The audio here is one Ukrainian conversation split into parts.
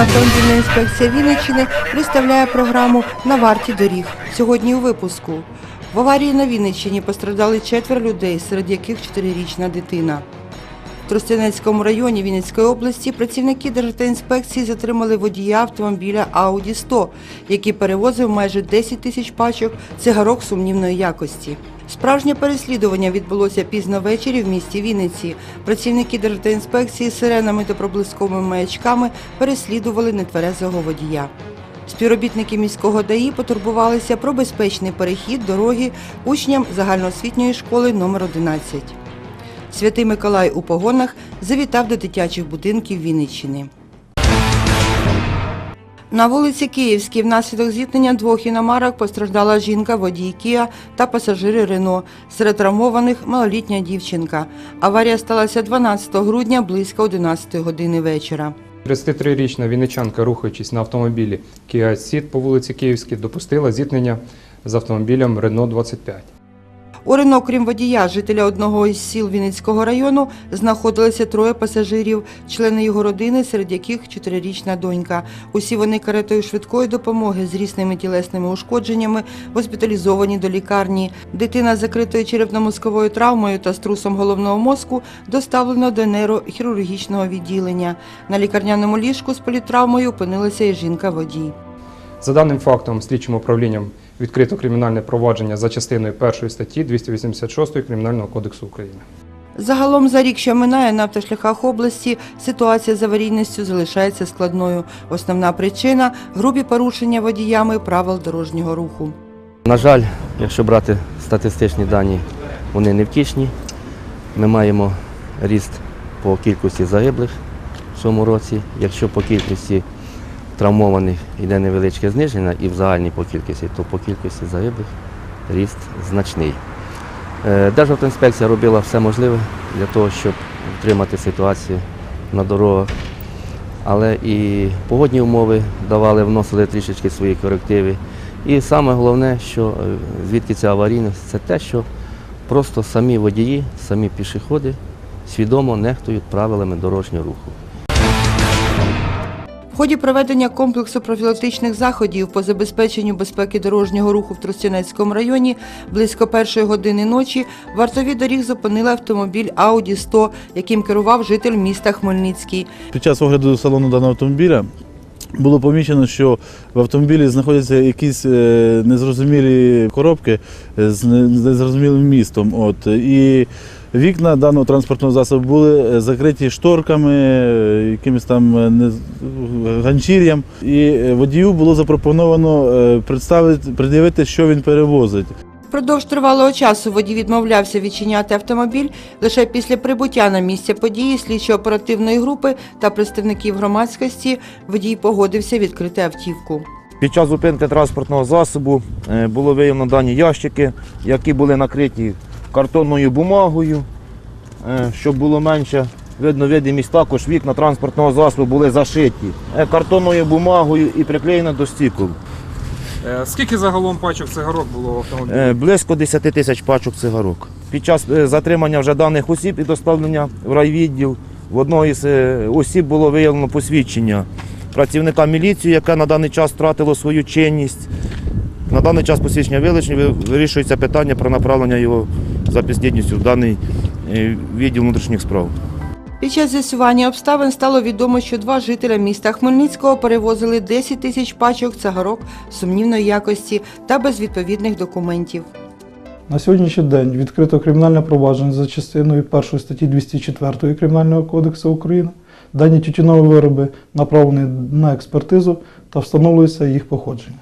Автомобільна інспекція Вінниччини представляє програму На варті доріг. Сьогодні у випуску. В аварії на Вінниччині постраждали четверо людей, серед яких чотирирічна дитина. В Тростянецькому районі Вінницької області працівники Державтоінспекції затримали водія автомобіля Audi 100, який перевозив майже 10 тисяч пачок цигарок сумнівної якості. Справжнє переслідування відбулося пізно ввечері в місті Вінниці. Працівники Державтоінспекції з сиренами та проблисковими маячками переслідували нетверезого водія. Співробітники міського ДАІ потурбувалися про безпечний перехід дороги учням загальноосвітньої школи номер 11. Святий Миколай у погонах завітав до дитячих будинків Вінниччини. На вулиці Київській внаслідок зіткнення двох іномарок постраждала жінка, водій Кія та пасажири Рено. Серед травмованих малолітня дівчинка. Аварія сталася 12 грудня близько 11 години вечора. 33-річна вінничанка, рухаючись на автомобілі Kia Ceed по вулиці Київській, допустила зіткнення з автомобілем Renault 25. У Рено, крім водія, жителя одного із сіл Вінницького району, знаходилися троє пасажирів, члени його родини, серед яких чотирирічна донька. Усі вони каретою швидкої допомоги з різними тілесними ушкодженнями госпіталізовані до лікарні. Дитина з закритою черепно-мозковою травмою та струсом головного мозку доставлено до нейрохірургічного відділення. На лікарняному ліжку з політравмою опинилася і жінка-водій. За даним фактом, слідчим управлінням відкрито кримінальне провадження за частиною 1 статті 286 Кримінального кодексу України. Загалом за рік, що минає на автошляхах області, ситуація з аварійністю залишається складною. Основна причина грубі порушення водіями правил дорожнього руху. На жаль, якщо брати статистичні дані, вони невтішні. Ми маємо ріст по кількості загиблих в цьому році. Якщо по кількості травмованих йде невеличке зниження і в загальній по кількості, то по кількості загиблих ріст значний. Е, Державтоінспекція робила все можливе для того, щоб втримати ситуацію на дорогах. Але і погодні умови давали, вносили трішечки свої корективи. І саме головне, що е, звідки ця аварійність, це те, що просто самі водії, самі пішоходи свідомо нехтують правилами дорожнього руху. Ході проведення комплексу профілактичних заходів по забезпеченню безпеки дорожнього руху в Тростянецькому районі близько першої години ночі вартові доріг зупинили автомобіль Audi 100, яким керував житель міста Хмельницький. Під час огляду салону даного автомобіля було помічено, що в автомобілі знаходяться якісь е, незрозумілі коробки з незрозумілим містом. От. І вікна даного транспортного засобу були е, закриті шторками, е, якимось там е, ганчір'ям. І водію було запропоновано представити, пред'явити, що він перевозить. Впродовж тривалого часу водій відмовлявся відчиняти автомобіль. Лише після прибуття на місце події слідчо-оперативної групи та представників громадськості водій погодився відкрити автівку. Під час зупинки транспортного засобу було виявлено дані ящики, які були накриті картонною бумагою, е, щоб було менше. Видно, видимість також вікна транспортного засобу були зашиті е, картонною бумагою і приклеєно до стікол. Е, Скільки загалом пачок цигарок було в автомобілі? Близько 10 тисяч пачок цигарок. Під час затримання вже даних осіб і доставлення в райвідділ в одного із е, осіб було виявлено посвідчення працівника міліції, яке на даний час втратило свою чинність. На даний час посвідчення вилучені, вирішується питання про направлення його за підслідністю в даний е, відділ внутрішніх справ. Під час з'ясування обставин стало відомо, що два жителя міста Хмельницького перевозили 10 тисяч пачок цигарок сумнівної якості та без відповідних документів. На сьогоднішній день відкрито кримінальне провадження за частиною 1 статті 204 Кримінального кодексу України. Дані тютюнові вироби направлені на експертизу та встановлюється їх походження.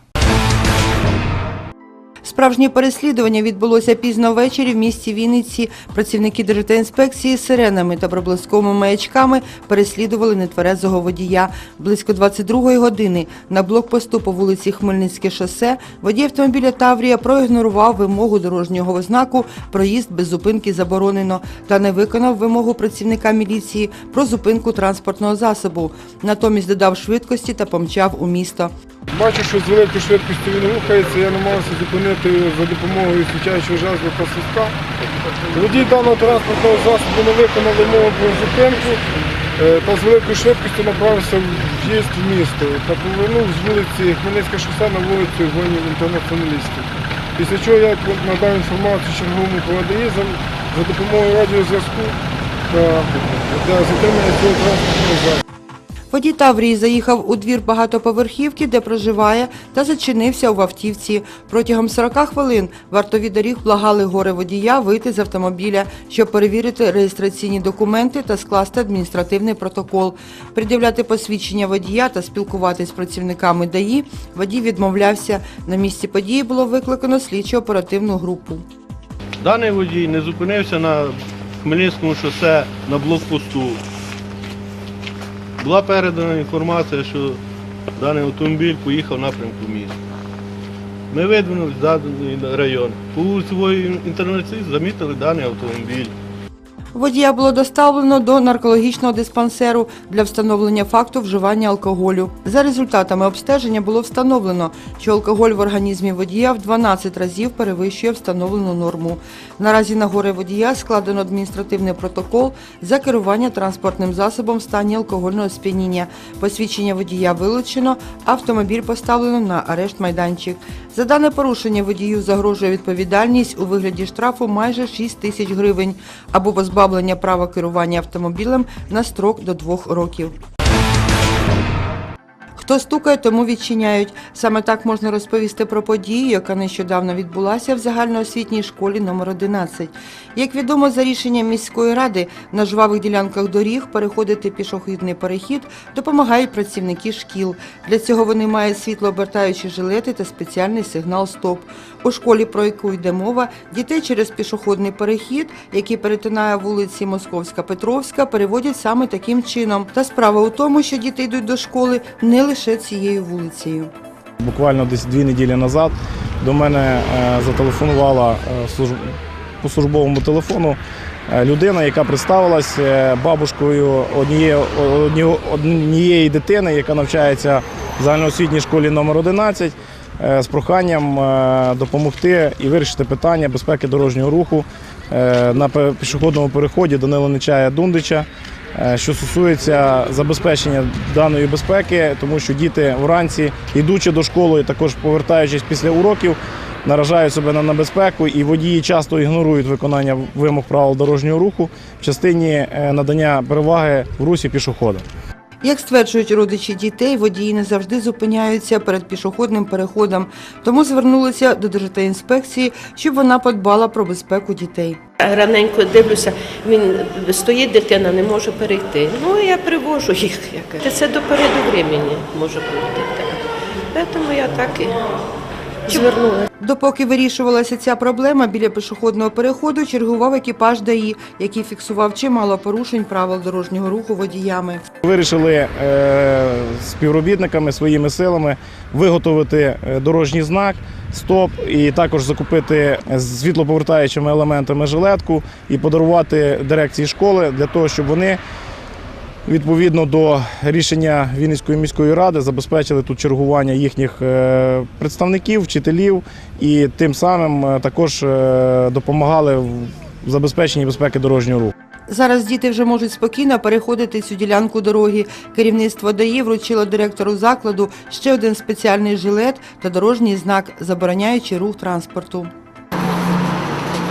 Справжнє переслідування відбулося пізно ввечері в місті Вінниці. Працівники Державтоінспекції з сиренами та проблисковими маячками переслідували нетверезого водія. Близько 22-ї години на блокпосту по вулиці Хмельницьке шосе водій автомобіля Таврія проігнорував вимогу дорожнього знаку «Проїзд без зупинки заборонено» та не виконав вимогу працівника міліції про зупинку транспортного засобу. Натомість додав швидкості та помчав у місто. Бачу, що з великою швидкістю він рухається, я намагався зупинити за допомогою свічаючого жезла та свистка. Водій даного транспортного засобу не виконав вимогу про зупинку е, та з великою швидкістю направився в в'їзд в місто та повернув з вулиці Хмельницьке шосе на вулицю воїнів інтернаціоналістів. Після чого я надав інформацію черговому ПВДІ за допомогою радіозв'язку та затримання цього транспортного засобу. Водій Таврії заїхав у двір багатоповерхівки, де проживає, та зачинився в автівці. Протягом 40 хвилин вартові доріг благали горе водія вийти з автомобіля, щоб перевірити реєстраційні документи та скласти адміністративний протокол. Пред'являти посвідчення водія та спілкуватись з працівниками ДАІ водій відмовлявся. На місці події було викликано слідчо-оперативну групу. Даний водій не зупинився на Хмельницькому шосе на блокпосту. Була передана інформація, що даний автомобіль поїхав напрямку міста. Ми видвинули в даний район. По вулиці Воїнів інтернаціоналістів замітили даний автомобіль. Водія було доставлено до наркологічного диспансеру для встановлення факту вживання алкоголю. За результатами обстеження було встановлено, що алкоголь в організмі водія в 12 разів перевищує встановлену норму. Наразі на горе водія складено адміністративний протокол за керування транспортним засобом в стані алкогольного сп'яніння. Посвідчення водія вилучено, автомобіль поставлено на арешт майданчик. За дане порушення водію загрожує відповідальність у вигляді штрафу майже 6 тисяч гривень або позбавлення права керування автомобілем на строк до двох років. Хто стукає, тому відчиняють. Саме так можна розповісти про подію, яка нещодавно відбулася в загальноосвітній школі номер 11. Як відомо, за рішенням міської ради на жвавих ділянках доріг переходити пішохідний перехід допомагають працівники шкіл. Для цього вони мають світлообертаючі жилети та спеціальний сигнал СТОП. У школі, про яку йде мова, дітей через пішохідний перехід, який перетинає вулиці Московська Петровська, переводять саме таким чином. Та справа у тому, що діти йдуть до школи не лише цією вулицею. Буквально десь дві неділі назад до мене е, зателефонувала е, по службовому телефону е, людина, яка представилась бабушкою однієї, однієї, дитини, яка навчається в загальноосвітній школі номер 11 е, з проханням допомогти і вирішити питання безпеки дорожнього руху на пішохідному переході Данила Нечая Дундича. Е, що стосується забезпечення даної безпеки, тому що діти вранці, йдучи до школи, також повертаючись після уроків, наражають себе на небезпеку, і водії часто ігнорують виконання вимог правил дорожнього руху в частині е, надання переваги в русі пішоходам. Як стверджують родичі дітей, водії не завжди зупиняються перед пішохідним переходом, тому звернулися до Державтоінспекції, щоб вона подбала про безпеку дітей. Раненько дивлюся, він стоїть, дитина не може перейти. Ну я привожу їх. Це до переду времени може бути. Тому я так і звернула. Допоки вирішувалася ця проблема, біля пішохідного переходу чергував екіпаж ДАІ, який фіксував чимало порушень правил дорожнього руху водіями. Вирішили е, співробітниками своїми силами виготовити е, дорожній знак стоп і також закупити світлоповертаючими елементами жилетку і подарувати дирекції школи для того, щоб вони відповідно до рішення Вінницької міської ради забезпечили тут чергування їхніх е, представників, вчителів і тим самим е, також е, допомагали в забезпеченні безпеки дорожнього руху. Зараз діти вже можуть спокійно переходити цю ділянку дороги. Керівництво ДАІ вручило директору закладу ще один спеціальний жилет та дорожній знак, забороняючи рух транспорту.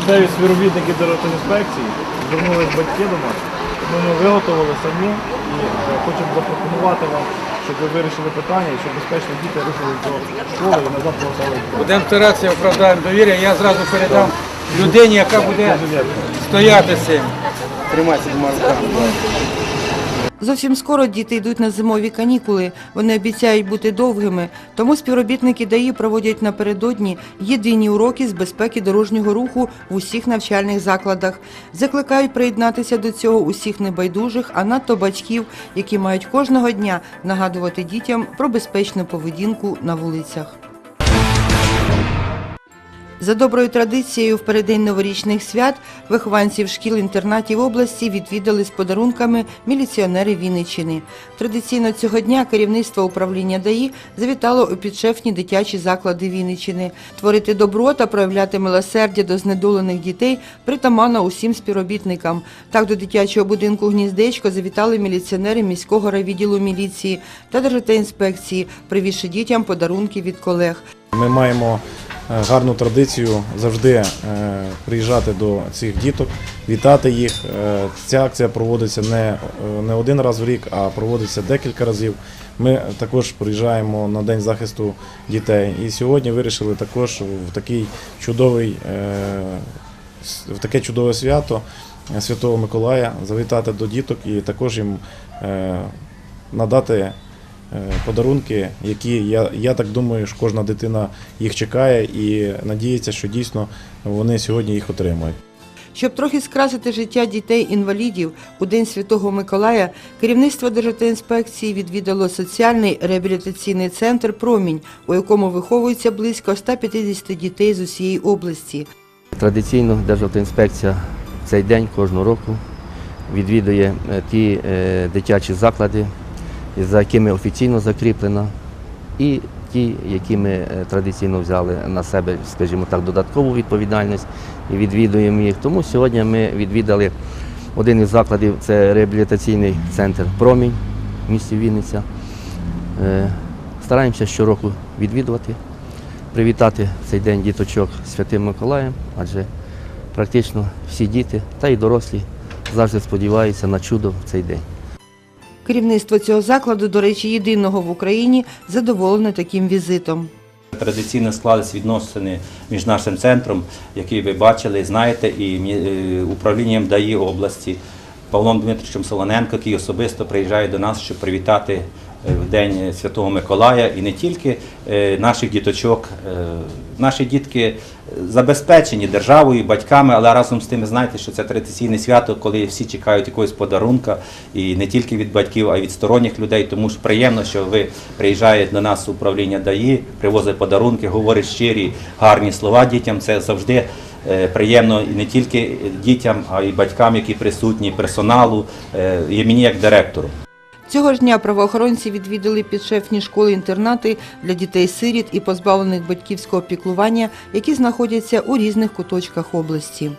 Це співробітники Держінспекції звернулись батьки до нас. Ми виготовили самі і е, хочемо запропонувати вам, щоб ви вирішили питання і щоб безпечно діти рухали до школи і назад повертали. Будемо старатися, оправдаємо довір'я. Я зразу передам людині, яка буде стояти з цим. Триматися двома руками. Зовсім скоро діти йдуть на зимові канікули. Вони обіцяють бути довгими. Тому співробітники ДАІ проводять напередодні єдині уроки з безпеки дорожнього руху в усіх навчальних закладах. Закликають приєднатися до цього усіх небайдужих, а надто батьків, які мають кожного дня нагадувати дітям про безпечну поведінку на вулицях. За доброю традицією, в переддень новорічних свят вихованців шкіл-інтернатів області відвідали з подарунками міліціонери Вінниччини. Традиційно цього дня керівництво управління ДАІ завітало у підшефні дитячі заклади Вінниччини. Творити добро та проявляти милосердя до знедолених дітей притаманно усім співробітникам. Так до дитячого будинку «Гніздечко» завітали міліціонери міського райвідділу міліції та Державтоінспекції, привізши дітям подарунки від колег. Ми маємо е, гарну традицію завжди е, приїжджати до цих діток, вітати їх. Е, Ця акція проводиться не, не один раз в рік, а проводиться декілька разів. Ми також приїжджаємо на День захисту дітей. І сьогодні вирішили також в такий чудовий, в таке чудове свято Святого Миколая завітати до діток і також їм надати подарунки, які я, я так думаю, що кожна дитина їх чекає і надіється, що дійсно вони сьогодні їх отримають. Щоб трохи скрасити життя дітей-інвалідів, у День Святого Миколая керівництво Державтоінспекції відвідало соціальний реабілітаційний центр Промінь, у якому виховується близько 150 дітей з усієї області. Традиційно Державтоінспекція в цей день кожного року відвідує е, ті е, дитячі заклади, за якими офіційно закріплена, і ті, які ми е, традиційно взяли на себе, скажімо так, додаткову відповідальність і відвідуємо їх. Тому сьогодні ми відвідали один із закладів, це реабілітаційний центр Промінь в місті Вінниця. Е, Стараємося щороку відвідувати привітати цей день діточок Святим Миколаєм, адже практично всі діти та й дорослі завжди сподіваються на чудо в цей день. Керівництво цього закладу, до речі, єдиного в Україні, задоволене таким візитом. Традиційно склались відносини між нашим центром, який ви бачили, знаєте, і е, управлінням ДАІ області Павлом Дмитричем Солоненко, який особисто приїжджає до нас, щоб привітати в День Святого Миколая і не тільки е, наших діточок. Е, Наші дітки е, забезпечені державою, батьками, але разом з тим знаєте, що це традиційне свято, коли всі чекають якогось подарунка, і не тільки від батьків, а й від сторонніх людей. Тому ж приємно, що ви приїжджаєте до нас в управління ДАІ, привозить подарунки, говорить щирі, гарні слова дітям. Це завжди е, приємно і не тільки дітям, а й батькам, які присутні, персоналу, е, і мені як директору. Цього ж дня правоохоронці відвідали підшефні школи-інтернати для дітей-сиріт і позбавлених батьківського піклування, які знаходяться у різних куточках області.